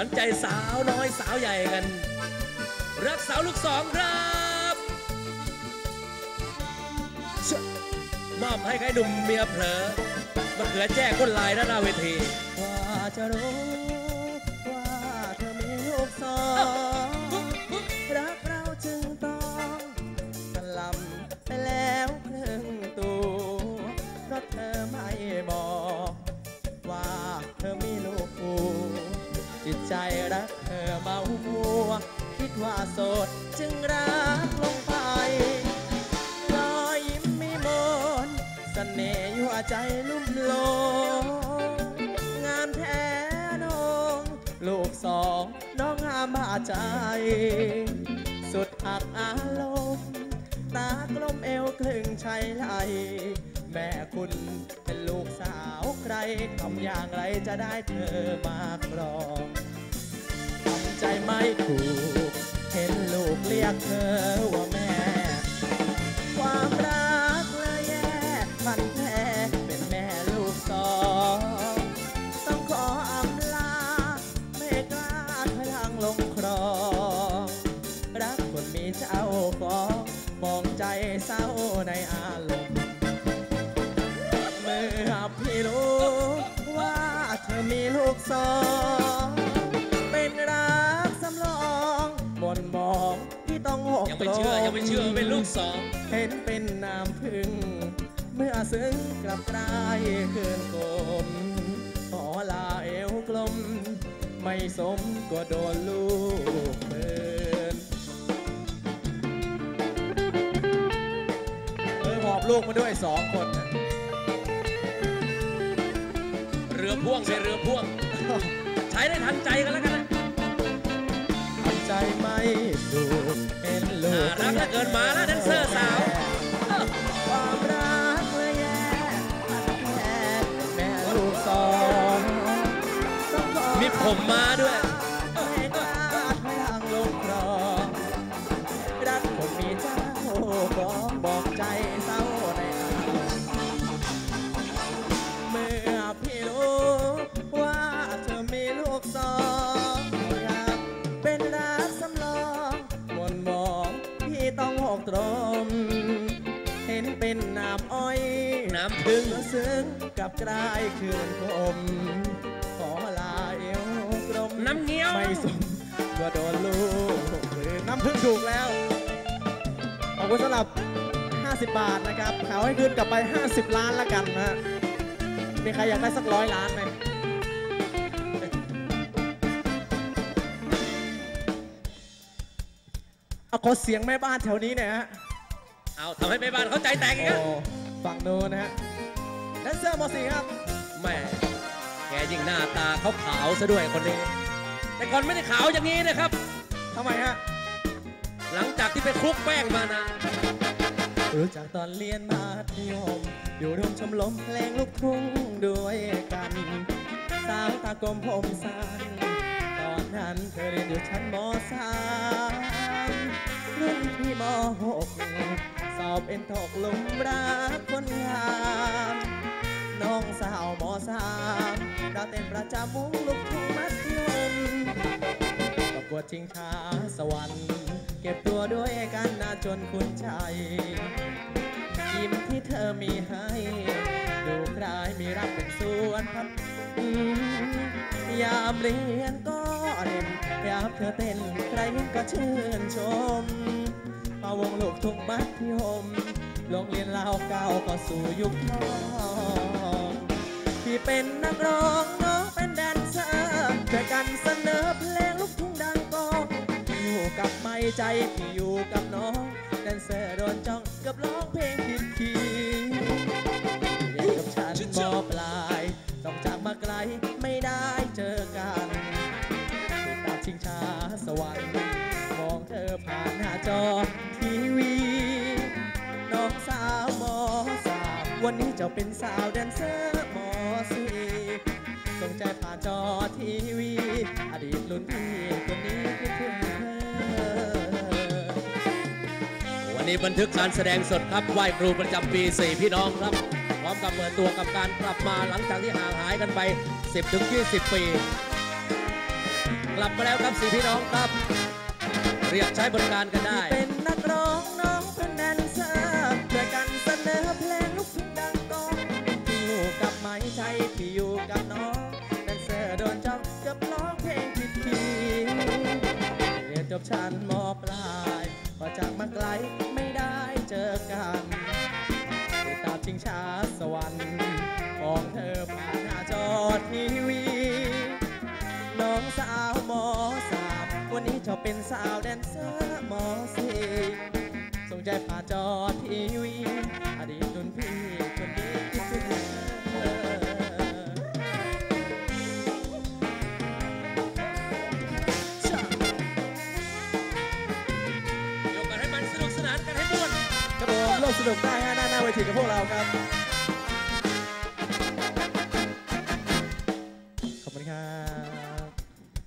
ขวัญใจสาวน้อยสาวใหญ่กัน รักสาวลูกสองครับมอบให้ใครหนุ่มเมียเผลอมาเขือแจ้ก้นลายด้าหน้าเวทีว่าจะรู้ว่าเธอมีลูกสอง ใจรักเธอเมามัว คิดว่าโสดจึงรักลงไปรอยยิ้มมีมนต์เสน่ห์ยั่วใจลุ่มหลงงามแท้น้อง ลูกสองน้องงามบาใจ สุดอักอารมณ์ตากลมเอวคลึงชัยไหลแม่คุณเป็นลูกสาวใครทำอย่างไรจะได้เธอมาครอง ใจไม่ถูก เห็นลูกเรียกเธอว่าแม่ ความรักเลยแย่มันแท้เป็นแม่ลูกสอง ต้องขออำลาไม่กล้าพลังลงครองรักคนมีเจ้าของมองใจเศร้าในอารมณ์เมื่อพี่รู้ว่าเธอมีลูกสอง อยังไม่เชื่อว่าเป็นลูกสองเห็นเป็นน้ำพึ่ง เมื่อซึ้งกลับกลายคืนกลมขอลาเอวกลม ไม่สมก็โดนลูกเมินเออหอบลูกมาด้วยสองคนนะเรือพ่วงใช่เรือพ่วง ใช้ได้ทันใจกันแล้วกันนะทำใจไม่ถูก เห็นลูกรักถ้าเกินมาแล้วแดนเซอร์สาวความรักเลยแย่อแย่แม่ลูกสองมีผมมาด้วย เห็นเป็นน้ำอ้อยน้ำพึ่งเมื่อซึ้งกับกลายคืนคมขอลาเอวกลมน้ำเงี้ยวไม่สมว่าโดนลูกหรือน้ำพึ่งถูกแล้ว ขอบคุณสำหรับ 50 บาทนะครับเขาให้คืนกลับไป 50 ล้านละกันนะฮะมีใครอยากได้สักร้อยล้านไหมเอาขอเสียงแม่บ้านแถวนี้หน่อยฮะ เอาทำให้แม่บ้านเขาใจแตกอีกโอ้แล้วฝั่งโน้นนะฮะแดนเซอร์มสี่ครับแม่แกยิ่งหน้าตาเขาขาวซะด้วยคนนี้ แต่ก่อนไม่ได้ขาวอย่างนี้นะครับทำไมฮะหลังจากที่ไปคลุกแป้งมานะรู้จักตอนเรียนมัธยมอยู่ร่วมชมรมเพลงลูกทุ่งด้วยกันสาวตากลมผมสั้นตอนนั้นเธอเรียนอยู่ชั้นมสามรุ่นพี่มหกส อบเอ็นทกหลุมรักคนงามน้องสาวมสามดาวเต้นประจำวงลูกทุ่งมัธยมประกวดชิงช้าสวรรค์ เก็บตัวด้วยกันนาจนคุ้นใจยิ้มที่เธอมีให้ ดูคลายมีรักเป็นส่วนพันยามเรียนก็เด่นยามเธอเต้นใครก็ชื่นชมาวงลูกทุ่งมัธยมโรงเรียนลาวเก่าก็สู่ยุคทองที่เป็นนักร้องน้องเป็นแดนเซอร์ช่วยกันเสนอเพลงลูกทุ่งดังกองพี่อยู่กับไม่ใจพี่อยู่กับน้องแดนเซอร์โดนจ้องกับร้องเพลงผิดคีย์เรียนกับฉันมปลายต้องจากมาไกลไม่ได้เจอกันติดตาชิงช้าสวรรค์ องเธอผ่านหน้าจอทีวี น้องสาวมอสามวันนี้เจ้าเป็นสาวแดนเซอร์มอสีส่งใจผ่านจอทีวี อดีตรุ่นพี่คนนี้คิดถึงเธอ วันนี้บันทึกการแสดงสดครับไหว้ครูประจำปี4พี่น้องครับ พร้อมกับเปิดตัวกับการกลับมาหลังจากที่ห่างหายกันไป 10-20 ปี กลับมาแล้วครับสี่พี่น้องครับ เรียกใช้บริการกันได้เป็นนักร้องน้องเป็นแดนเซอร์ช่วยกันเสนอเพลงลูกทุ่งดังก้องที่อยู่กับไม้ใจที่อยู่กับน้องแดนเซอร์โดนจับเกือบร้องเพลงผิดคีย์เรียนจบชั้นมปามวันนี้เจะเป็นสาวแดนเซอร์มอสีสงใจผ่าจอทีวีอดีตรุ่นพี่คนนี้คิดถึงเธอชะยกกันให้มันสนุกสนานกันให้ม่วนครับผมร่วมสนุกได้ฮะหน้าหน้าเวทีกับพวกเราครับ